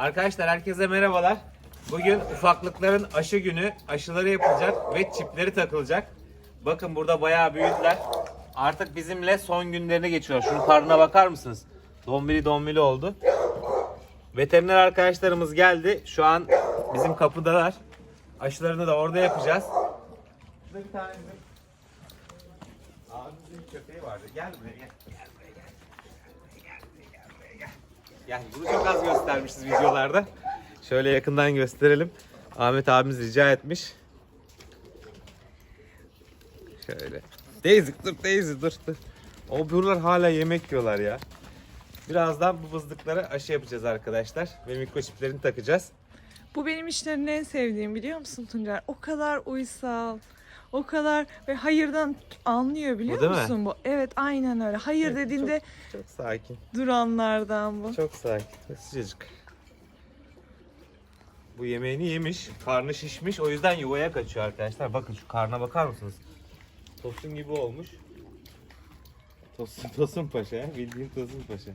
Arkadaşlar herkese merhabalar. Bugün ufaklıkların aşı günü. Aşıları yapılacak ve çipleri takılacak. Bakın burada bayağı büyüdüler. Artık bizimle son günlerine geçiyor. Şunun karnına bakar mısınız? Dombili dombili oldu. Veteriner arkadaşlarımız geldi. Şu an bizim kapıdalar. Aşılarını da orada yapacağız. Şurada bir tane bizim abimizin köpeği vardı. Gel buraya gel. Gel buraya gel. Gel buraya gel. buraya gel. Gel. Bunu çok az göstermişiz videolarda. Şöyle yakından gösterelim. Ahmet abimiz rica etmiş. Şöyle. Daisy dur Daisy dur dur. O buralar hala yemek yiyorlar ya. Birazdan bu bızdıklara aşı yapacağız arkadaşlar. Ve mikroçiplerini takacağız. Bu benim işlerin en sevdiğim biliyor musun Tuncer? O kadar uysal. O kadar ve hayırdan anlıyor biliyor değil mi? musun bu? Evet aynen öyle. Hayır Evet, dediğinde Çok sakin. duranlardan bu. Çok sakin. ve Sıcacık. Bu yemeğini yemiş. Karnı şişmiş. O yüzden yuvaya kaçıyor arkadaşlar. Bakın şu karna bakar mısınız? Tosun gibi olmuş. Tosun, tosun paşa. Bildiğin tosun paşa.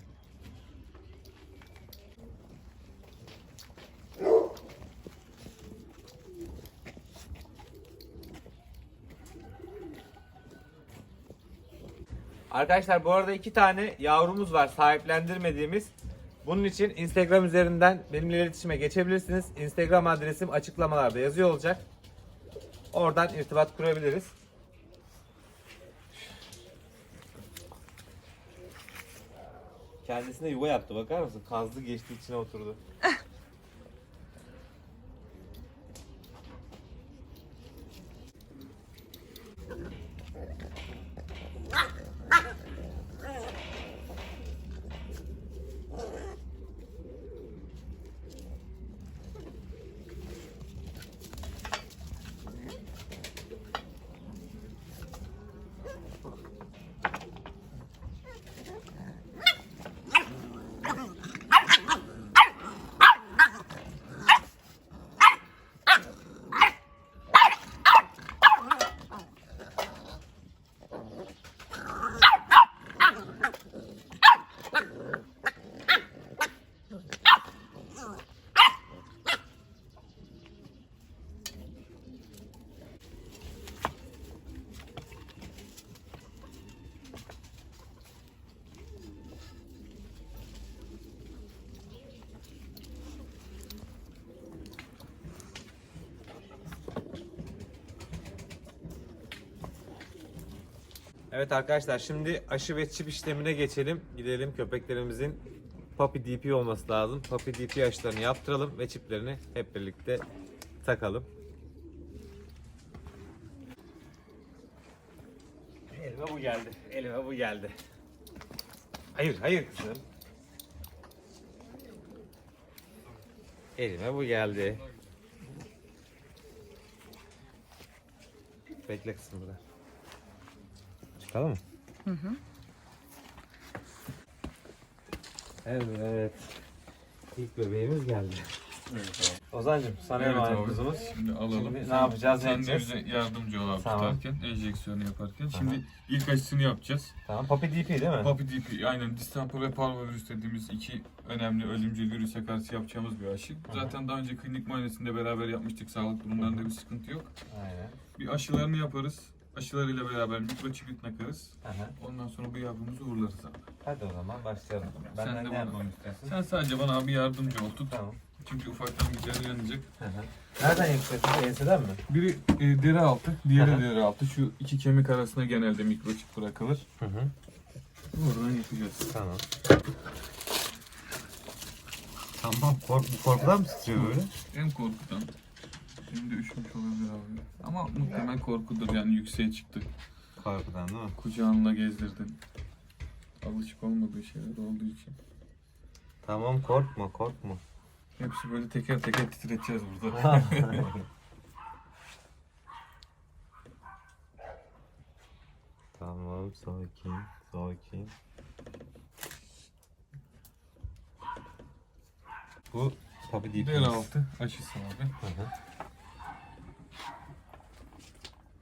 Arkadaşlar bu arada iki tane yavrumuz var sahiplendirmediğimiz. Bunun için Instagram üzerinden benimle iletişime geçebilirsiniz. Instagram adresim açıklamalarda yazıyor olacak. Oradan irtibat kurabiliriz. Kendisine yuva yaptı bakar mısın? Kazdı geçti içine oturdu. Evet arkadaşlar şimdi aşı ve çip işlemine geçelim. Gidelim köpeklerimizin Puppy DP olması lazım. Puppy DP aşılarını yaptıralım ve çiplerini hep birlikte takalım. Elime bu geldi. Elime bu geldi. Hayır, hayır kızım. Elime bu geldi. Bekle kızım burada. Çıkalım mı? Hı hı. Evet. İlk bebeğimiz geldi. Ozancım sana Evet emanet abi. kızımız. Şimdi alalım. Şimdi ne yapacağız, Sen de bize yardımcı ol abi Tamam. tutarken, enjeksiyonu yaparken. Aha. Şimdi ilk aşısını yapacağız. Tamam, Puppy DP değil mi? Papi DP, aynen distemper ve parvovirüs dediğimiz iki önemli ölümcül virüse karşı yapacağımız bir aşı. Zaten daha önce klinik muayenesinde beraber yapmıştık. Sağlık durumlarında bir sıkıntı yok. Aynen. Bir aşılarını yaparız. Aşılarıyla beraber mikroçipit takarız. Aha. Ondan sonra bu yavrumuzu uğurlarız abi. Hadi o zaman başlayalım. Sen Benden de ne bana- yapmamı istiyorsun? Sen sadece bana abi yardımcı ol. Tut. Tamam. Çünkü ufaktan bir canı yanacak. Hı hı. Nereden yapıyorsun? Enseden mi? Biri e, deri altı, diğeri deri altı. Şu iki kemik arasına genelde mikroçip bırakılır. Hı hı. Buradan yapacağız. Tamam. Tamam. Kork korkudan mı titriyor böyle? Hem korkudan de üşümüş olabilir abi. Ama muhtemelen korkudur yani yükseğe çıktı. Korkudan değil mi? Kucağınla gezdirdin. Alışık olmadığı şeyler olduğu için. Tamam korkma korkma. Hepsi böyle teker teker titreteceğiz burada. tamam sakin sakin. Bu Puppy DP. Deri altı aşısı abi. Hı hı.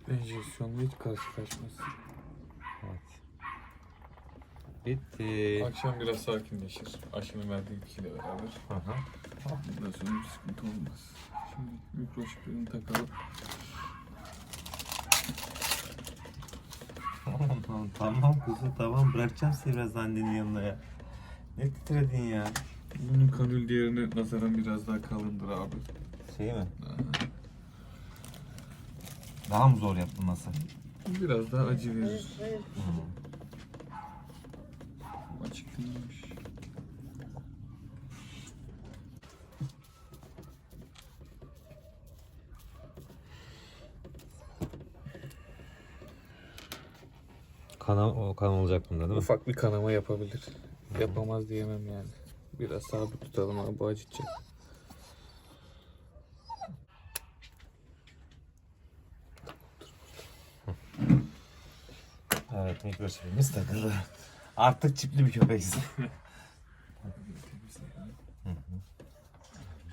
Enjeksiyonla hiç karşılaşmaz. Evet. Bitti. Akşam biraz sakinleşir. Aşının verdiği kişiyle beraber. Hı hı. Bundan sonra bir sıkıntı olmaz. Şimdi mikroşiplerini takalım. Tamam tamam tamam kuzu tamam bırakacağım seni biraz annenin yanına ya. Ne titredin ya? Bunun kanül diğerine nazaran biraz daha kalındır abi. Şey mi? Daha mı zor yapılması? Biraz daha acı verir. Açık değilmiş. Kana, o kan olacak bunda değil mi? Ufak bir kanama yapabilir. Yapamaz diyemem yani. Biraz sabit tutalım abi bu acıtacak. Evet mikroçipimiz takıldı. Artık çipli bir köpeksin.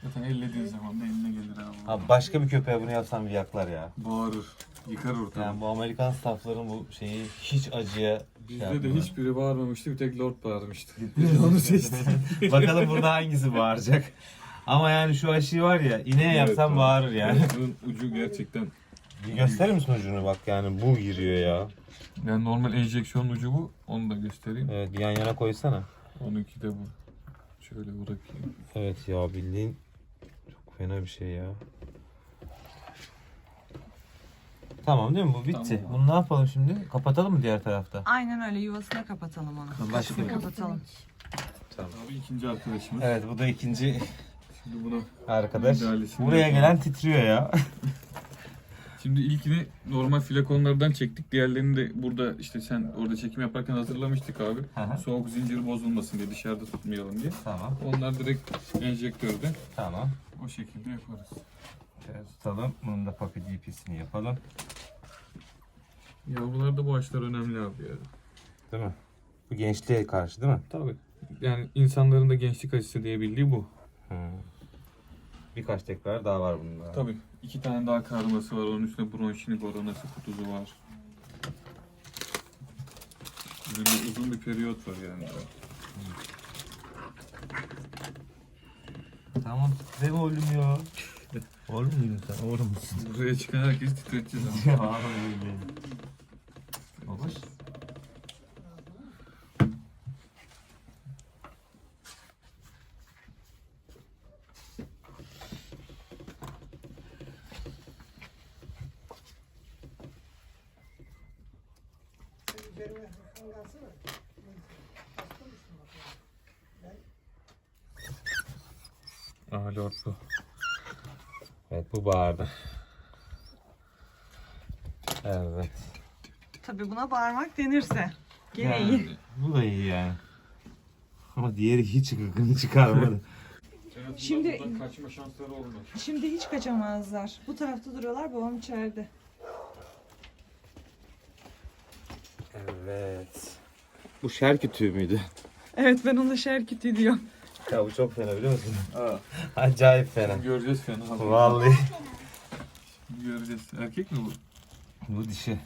Zaten ellediğin zaman da eline gelir abi. Abi başka bir köpeğe bunu yapsam bir yaklar ya. Bağırır. Yıkar ortalığı. Yani bu Amerikan staffların bu şeyi hiç acıya şey Bizde de yapmıyorlar. hiçbiri bağırmamıştı. Bir tek Lord bağırmıştı. Onu seçtim. Bakalım burada hangisi bağıracak. Ama yani şu aşıyı var ya ineğe yapsam Evet, bağırır yani. Bunun ucu gerçekten Bir gösterir misin ucunu bak yani bu giriyor ya. yani normal enjeksiyon ucu bu. Onu da göstereyim. Evet yan yana koysana. Onunki de bu. Şöyle bırakayım. Evet ya bildiğin çok fena bir şey ya. Tamam değil mi bu bitti. Tamam. Bunu ne yapalım şimdi? Kapatalım mı diğer tarafta? Aynen öyle yuvasına kapatalım onu. Başka Kapatalım. Abi ikinci arkadaşımız. Evet bu da ikinci Şimdi buna arkadaş. Müdahalesini Buraya yapalım. gelen titriyor ya. Şimdi ilkini normal flakonlardan çektik. Diğerlerini de burada işte sen orada çekim yaparken hazırlamıştık abi. Hı hı. Soğuk zinciri bozulmasın diye dışarıda tutmayalım diye. tamam Onlar direkt enjektörde. tamam. O şekilde yaparız. Şöyle tutalım. Bunun da papi DP'sini yapalım. Yavrularda bu aşılar önemli abi ya. Değil mi? Bu gençliğe karşı değil mi? Tabii. Yani insanların da gençlik aşısı diye bildiği bu. Birkaç tekrar daha var bunda. Tabii. İki tane daha karması var. Onun üstüne bronşini koronası kutusu var. Böyle uzun bir periyot var yani. Tamam titreme oğlum ya. oğlum muydun sen? Oğlum musun? Buraya çıkan herkes titreteceğiz ama. ya öyle. Babaş. Aa Lord bu. Evet bu bağırdı. Evet. Tabii buna bağırmak denirse. Gene iyi. Yani, bu da iyi yani. Ama diğeri hiç gıkını çıkarmadı. Şimdi- Buradan kaçma şansları olmaz. Şimdi hiç kaçamazlar. Bu tarafta duruyorlar, babam içeride. evet. Bu şer kütüğü müydü? Evet ben ona şerkiti diyorum. Ya bu çok fena biliyor musun? Aa, Acayip fena. göreceğiz fena. Vallahi. Göreceğiz. Erkek mi bu? Bu dişi.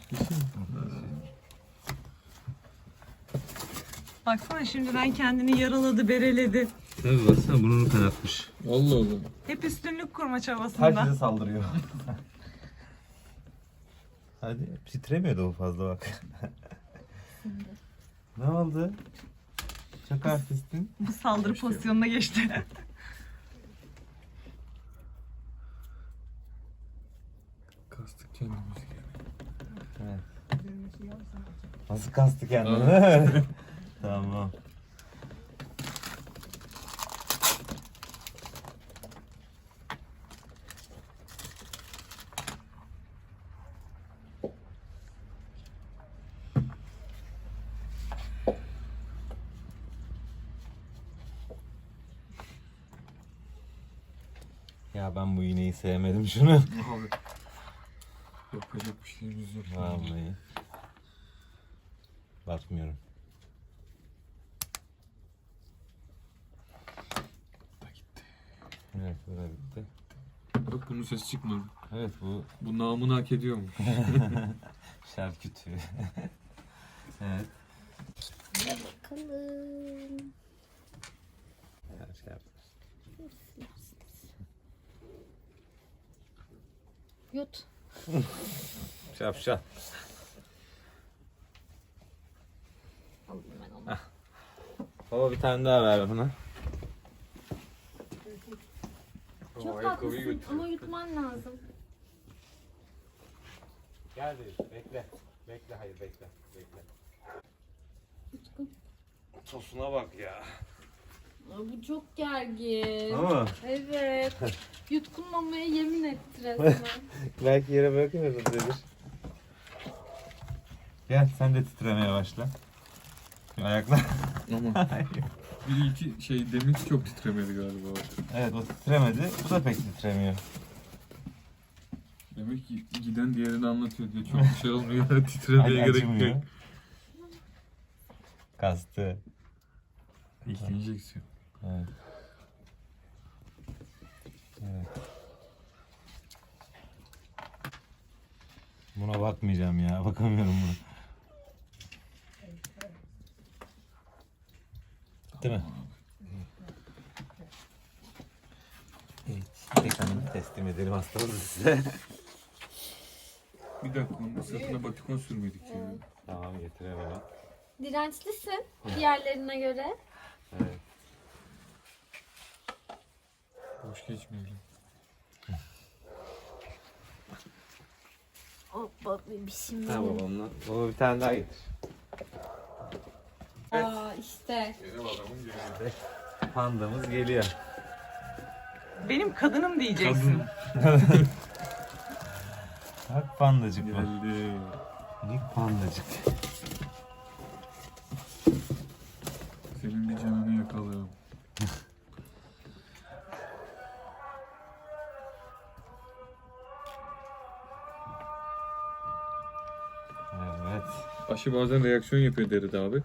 Baksana şimdiden kendini yaraladı, bereledi. Tabii baksana burnunu kanatmış. Allah Allah. Hep üstünlük kurma çabasında. Herkese saldırıyor. Hadi titremiyordu o fazla bak. ne oldu? Çok artistin. Bu saldırı pozisyonuna geçti. Kastık kendimizi yani. Evet. Nasıl kastı kendini? tamam. Ya ben bu iğneyi sevmedim şunu. Abi. Yapacak bir şeyimiz yok. Vallahi. Bakmıyorum. Da gitti. Evet bu da bitti. Bak bunun sesi çıkmadı. Evet bu Bu namını hak ediyor mu? şarkütü. evet. Bakalım. Her şey yaptım. Yut. Şapşal. Aldım ben onu. Baba bir tane daha ver bana. Çok haklısın ama yutman lazım. Gel de bekle. Bekle hayır bekle. Bekle. Tosuna bak ya. Bu çok gergin. Ama Evet. Yutkunmamaya yemin etti resmen. belki yere bırakırız dedir. Gel sen de titremeye başla. Ayaklar. Ama bir iki şey deminki çok titremedi galiba. evet o titremedi. Bu da pek titremiyor. Demek ki giden diğerini anlatıyor diye çok bir şey olmuyor. Titremeye gerek yok. Kastı. İlk enjeksiyon. Evet. Evet. Buna bakmayacağım ya. Bakamıyorum buna. Değil mi? Evet. Hanımı teslim edelim hastamızı size. Bir dakika onun sırtına batikon sürmedik ya. tamam getirelim. Dirençlisin diğerlerine göre. Evet. Boş geçmeyelim. Hoppa bebişim Ha benim. babamla. Baba bir tane daha getir. Aa işte. Benim adamım geldi. Pandamız geliyor. Benim kadınım diyeceksin. Bak pandacık bu. Geldi. Minik pandacık. Senin bir canını yakalayalım. Aşı bazen reaksiyon yapıyor deride abi.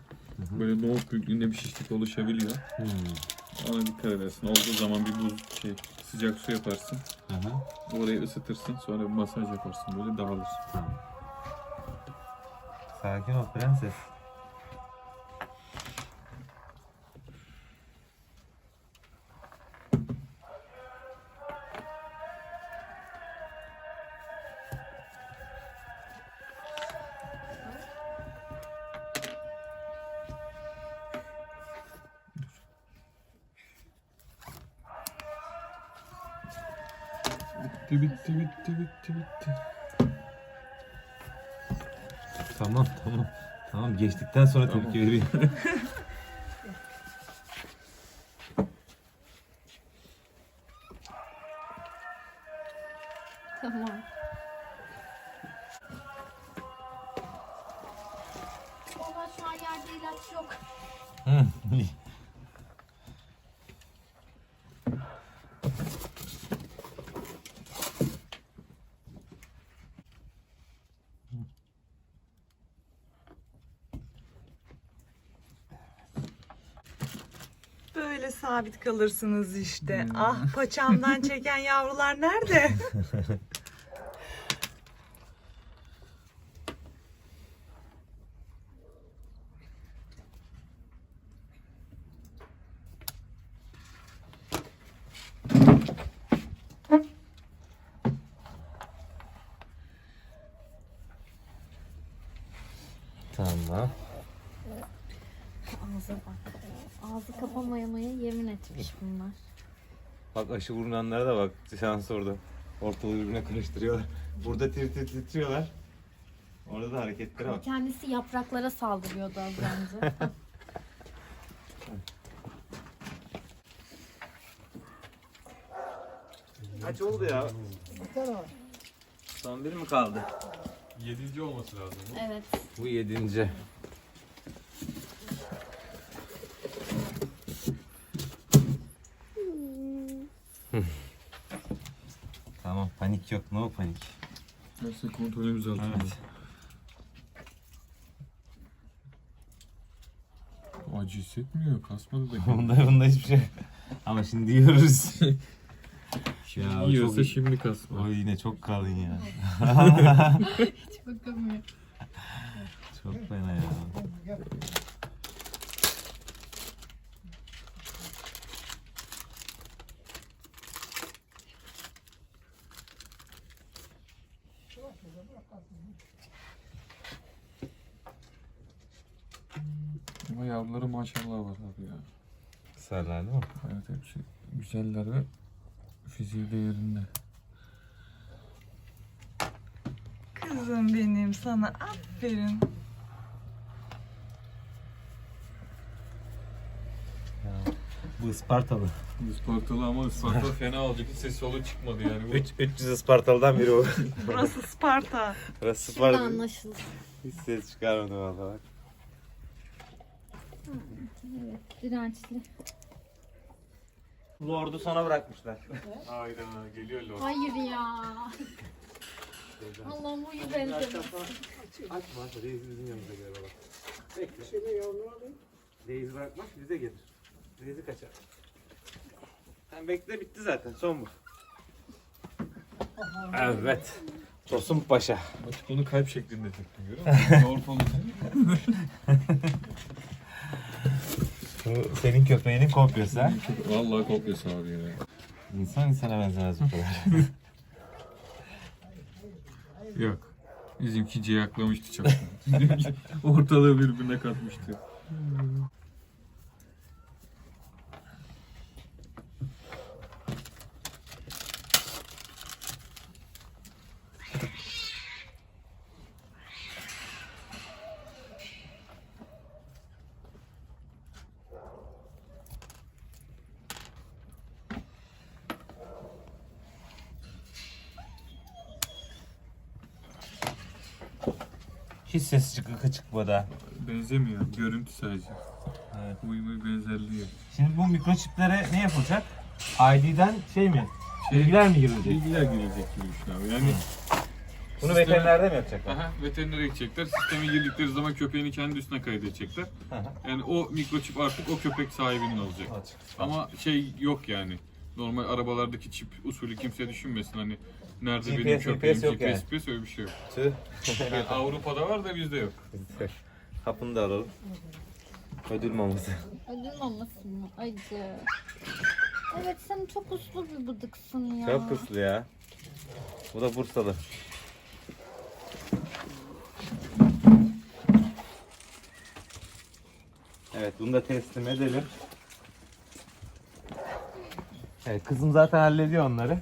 Böyle nohut büyüklüğünde bir şişlik oluşabiliyor. Hmm. Ona dikkat edersin. Olduğu zaman bir buz şey sıcak su yaparsın. Hı hı. Orayı ısıtırsın. Sonra bir masaj yaparsın. Böyle dağılır. Tamam. Sakin ol prenses. Bitti bitti bitti bitti bitti. Tamam tamam. Tamam geçtikten sonra Tamam. tepki vereyim. Tamam. Valla şu an yerde ilaç yok. Hı, iyi. Böyle sabit kalırsınız işte. Ah paçamdan çeken yavrular nerede? Tamam. Ağza bak. Ağzı kapamayamaya yemin etmiş bunlar. Bak aşı vurunanlara da bak şans orada. Ortalığı birbirine karıştırıyorlar. Burada tir tir titriyorlar. Orada da hareketlere bak. Kendisi yapraklara saldırıyordu az önce. Kaç oldu ya? Son bir mi kaldı? Yedinci olması lazım. bu. evet. Bu yedinci. tamam panik yok no panik. Her şey kontrolümüz altında. Evet. Acı hissetmiyor. Kasmadı da. bunda bunda hiçbir şey. Ama şimdi yiyoruz. ya, Yiyorsa çok, şimdi kasma. o yine çok kalın ya. Hiç bakamıyor. Çok fena ya. Kuşları maşallah var abi ya. Kısarlar değil mi? Evet hepsi güzeller ve fiziği de yerinde. Kızım benim sana aferin. Bu Ispartalı. Ispartalı ama Isparta fena olacak. Hiç ses solu çıkmadı yani. Bu 3 300 Ispartalı'dan biri o. Burası Sparta. Burası Şurada Isparta. anlaşılır. Hiç ses çıkarmadı valla bak. Evet, dirençli. Lord'u sona bırakmışlar. Hayda geliyor lo. Hayır ya. Allah'ım uyu benzemiş. Açma açma Reis bizim yanımıza gelir baba. Bekle. Reis bırakmaz bize gelir. Reis'i kaçar. Sen bekle bitti zaten son bu. Evet. Tosun Paşa. Açık onu kalp şeklinde çektim görüyor musun? Ortalı. Bu senin köpeğinin kopyası ha. Vallahi kopyası abi ya. İnsan insana benzemez bu kadar. Yok. Bizimki ciyaklamıştı çok. Ortalığı birbirine katmıştı. Hiç ses çıkık çıkmadı. Benzemiyor. Görüntü sadece. Evet. Uyumu benzerliği. yok. Şimdi bu mikroçiplere ne yapılacak? ID'den şey mi? Şey- Bilgiler mi girilecek? Bilgiler girecek gibi düşün abi. Yani Bunu Sisteme- veterinerde mi yapacaklar? aha, veterinere gidecekler. Sisteme girdikleri zaman köpeğini kendi üstüne kaydedecekler. Yani o mikroçip artık o köpek sahibinin olacak. Ama şey yok yani. Normal arabalardaki çip usulü kimse düşünmesin hani nerede GPS, benim köpeğim GPS yok GPS, yani. GPS öyle bir şey yok. Tüh. Yani Avrupa'da var da bizde yok. Kapını da alalım. Ödül maması. Ödül maması mı? Acı. Evet sen çok uslu bir bıdıksın ya. Çok hırslı ya. Bu da Bursalı. Evet bunu da teslim edelim. Evet kızım zaten hallediyor onları.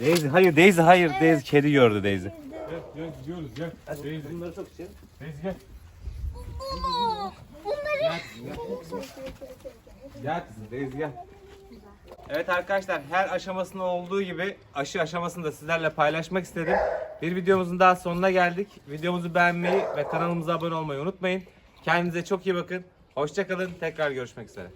Daisy hayır Daisy hayır Daisy kedi gördü Daisy. Gel gel gidiyoruz gel. Teyze. Bunları çok için. Teyze gel. Gel kızım Daisy gel. Evet arkadaşlar her aşamasında olduğu gibi aşı aşamasını da sizlerle paylaşmak istedim. Bir videomuzun daha sonuna geldik. Videomuzu beğenmeyi ve kanalımıza abone olmayı unutmayın. Kendinize çok iyi bakın. Hoşçakalın. Tekrar görüşmek üzere.